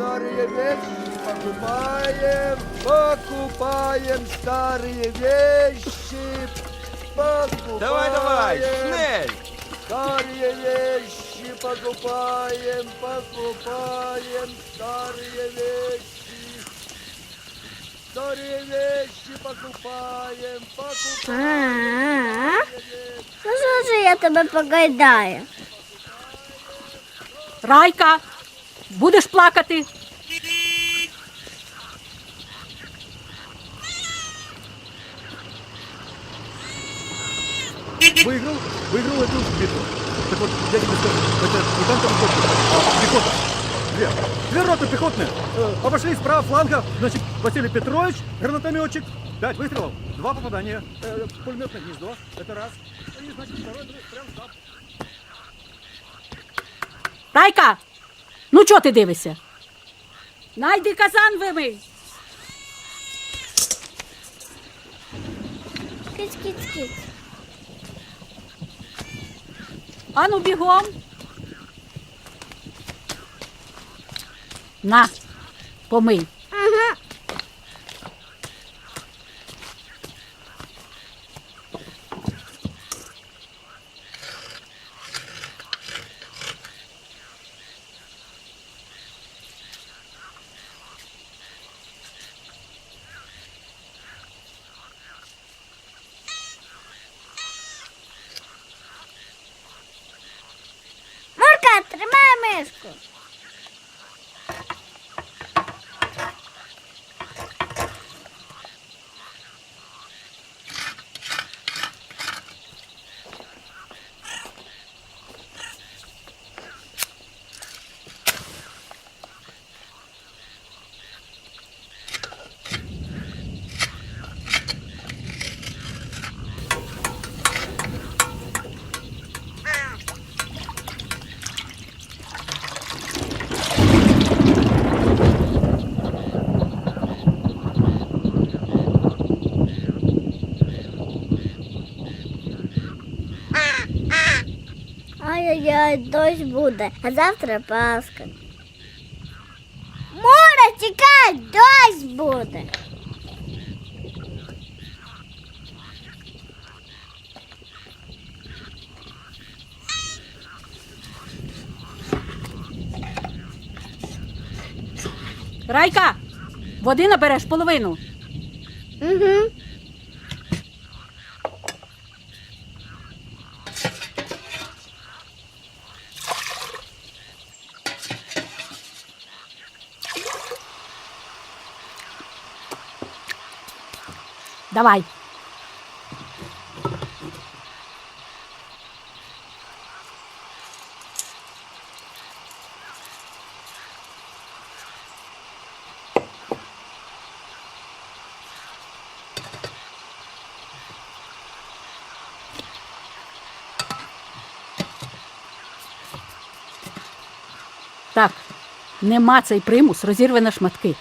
старые вещи, старые вещи покупаем, покупаем старые вещи, покупаем. Давай, давай, шнель! Старые вещи покупаем, покупаем старые вещи. Старые вещи покупаем, покупаем. А, Ну що ж я тебе погайдаю? Райка, будеш плакати? Выиграл, выиграл эту битву. Так вот, я тебе скажу, это не танковый корпус, а пехота. Две. Две роты пехотные. Э, обошли справа фланга, значит, Василий Петрович, гранатометчик. Пять выстрелов, два попадания. Э, пулеметное гнездо, это раз. И, значит, второй прям там. Райка, ну чого ти дивишся? Найди казан вимий. Киць, киць, киць. Ану бігом. На, помий. Дощ буде, а завтра Пасха. Море, тікай, дощ буде. Райка, води набереш половину. Угу. Давай. Так, нема цей примус, розірве шматки.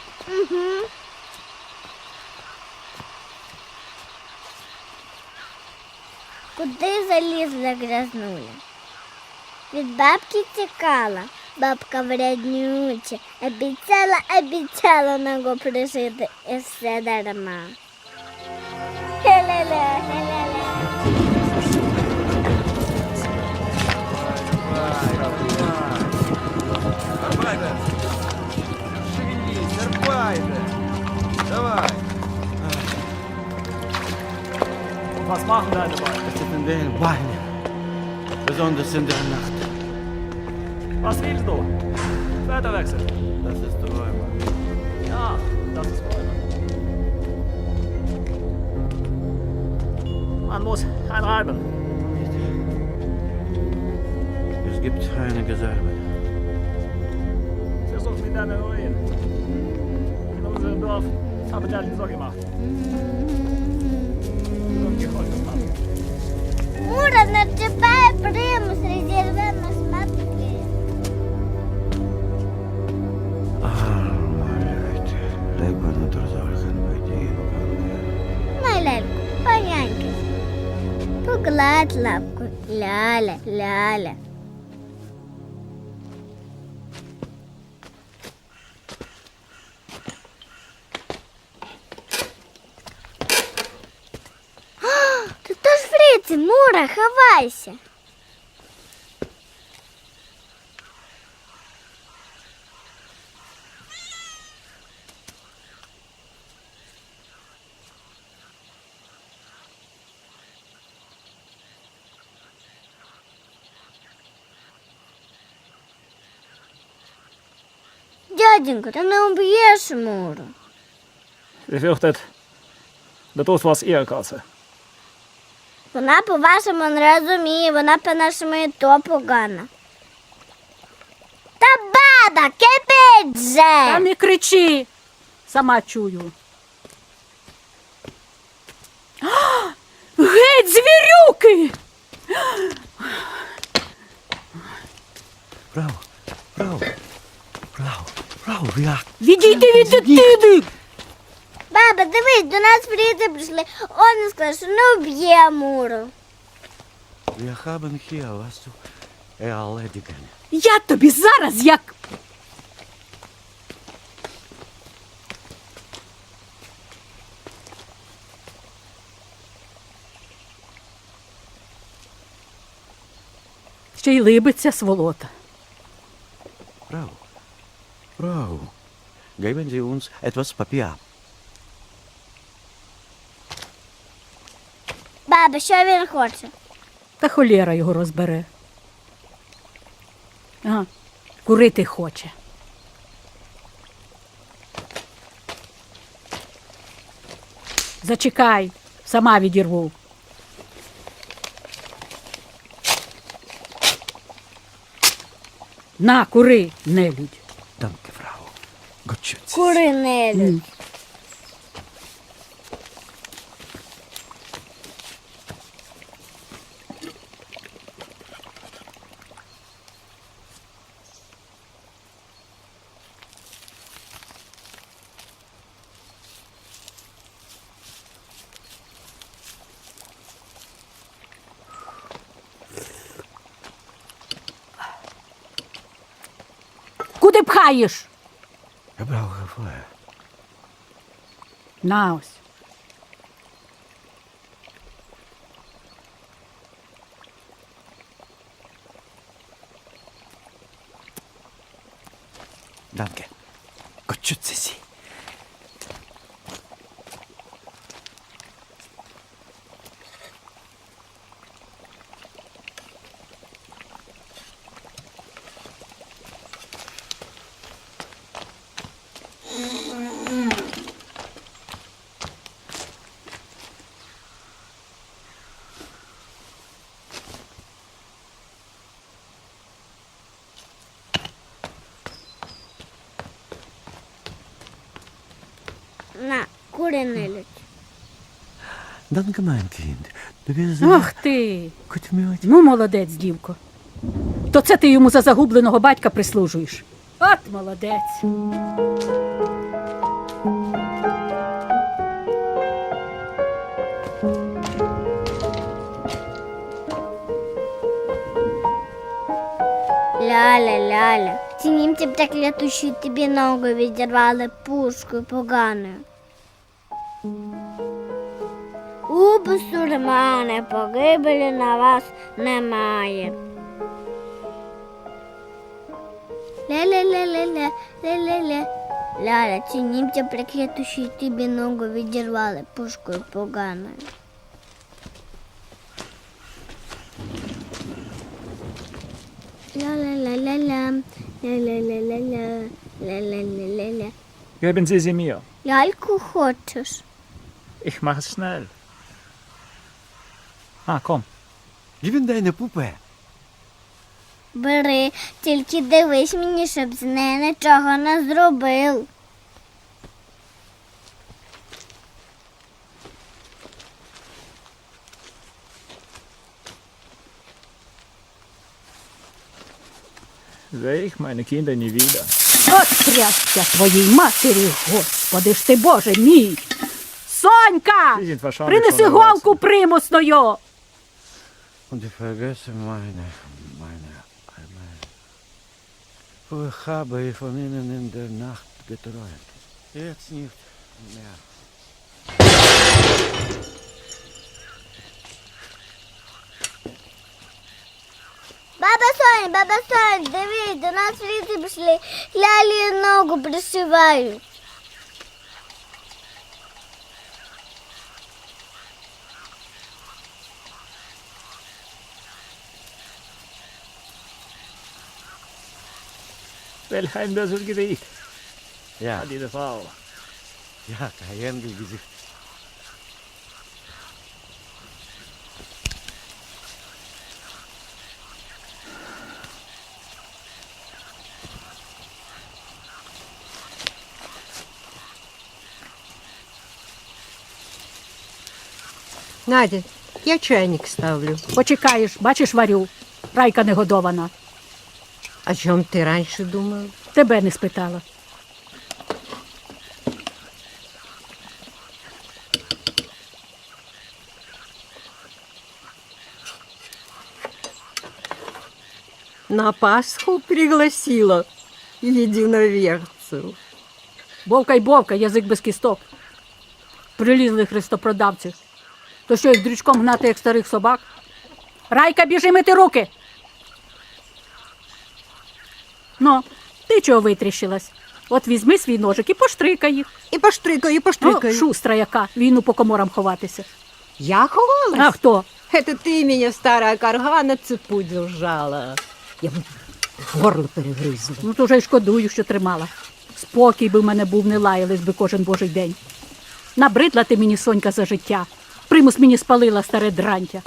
Грязнуля? Від бабки тікала. Бабка вреднюча, обіцяла, обіцяла ногу пришити і все дарма. Хе-ле-ле, хе-ле-ле. Арбайда! Давай! Was machen deine Beine? Es tut mir Beine. Besonders in der Nacht. Was willst du? Wetterwechsel. Das ist Träume. Ja, das ist Räume. Man muss einreiben. Es gibt einige Salben. Versuch mit deiner Urin. In unserem Dorf habe ich das so gemacht. Und geholfen hat. Мура не чіпає примус, розірве на шматки. Arme дай solchen Bedingungen. На ляльку, поняньки. Погладь лапку. Ляля, ляля. Давай, ховайся. Дяденька, ты не ну убьешь Муру. Рефехтет, да тут вас и оказывается. Вона по-вашому не розуміє, вона по-нашому і то погана. Та баба, кипить Та же! не кричи. Сама чую. А! Геть, звірюки! Право, право, право, право, я. Відійди від дитини! Баба, дивись, до нас прийти прийшли. Он сказав, що не вб'є муру. Haben hier was zu. Я тобі зараз як. Ще й либиться сволота. Frau, Frau, geben Sie uns etwas Баба, що він хоче? Та холєра його розбере. Ага, курити хоче. Зачекай, сама відірву. На, кури, нелюдь. Danke, Frau. Gott. Кури не пхаєш? Ich brauche Feuer. На ось. Gott schütze Sie. Bist Ах ти. Ну, молодець, дівко. То це ти йому за загубленого батька прислужуєш. От молодець. Ляля, ляля. Ці німці проклятущі тобі ногу відірвали пушкою поганою. У бусурмане погибелі на вас немає. Ля-ля-ля-ля-ля, ля-ля-ля. Ляля, ці німці проклятущі тобі ногу відірвали пушкою поганою. Ля-ля-ля-ля-ля, ля-ля-ля-ля-ля, ля-ля-ля-ля-ля. Geben Sie sie mir. Ляльку хочеш? Ich mache es schnell. Komm. Gib ihm deine Puppe. Бери, тільки дивись мені, щоб з нею нічого не зробив. Ich meine Kinder nie wieder. От трясся твоїй матері, господи ж ти Боже мій. Сонька! Sie sind wahrscheinlich Принеси schon голку примусною. Und ich vergesse meine, meine, meine. Wo habe ich von ihnen in der Nacht geträumt? Jetzt nicht mehr. Баба Соня, баба Соня, дивись, до нас люди прийшли, лялі ногу пришивають. Welchen Böselgericht Ja, hat diese Frau? ja, kein Gesicht. Надя, я чайник ставлю. Почекаєш, бачиш, варю. Райка негодована. О чем ты раньше думал? Тебе не спитала. На Пасху пригласила единоверцев. Бовка й бовка, язик без кісток. Прилізли хрестопродавці. То що їх дрючком гнати, як старих собак? Райка, біжи мити руки. Ну, ти чого витріщилась? От візьми свій ножик і поштрикай їх. И поштрикаю, и О, поштрикаю. шустра яка, війну по коморам ховатися. Я ховалась? А хто? Это ты меня, старая карга, на цепу держала. Я бы горло перегрызла. Ну, то вже й шкодую, що тримала. Спокій би в мене був, не лаялись би кожен божий день. Набридла ти мені, сонька, за життя. Примус мені спалила старе дрантя.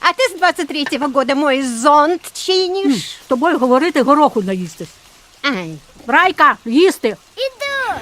А ти з 23-го года мой зонт чинишь? З тобою говорити гороху наїстись. Ай, Райка, їсти! Іду.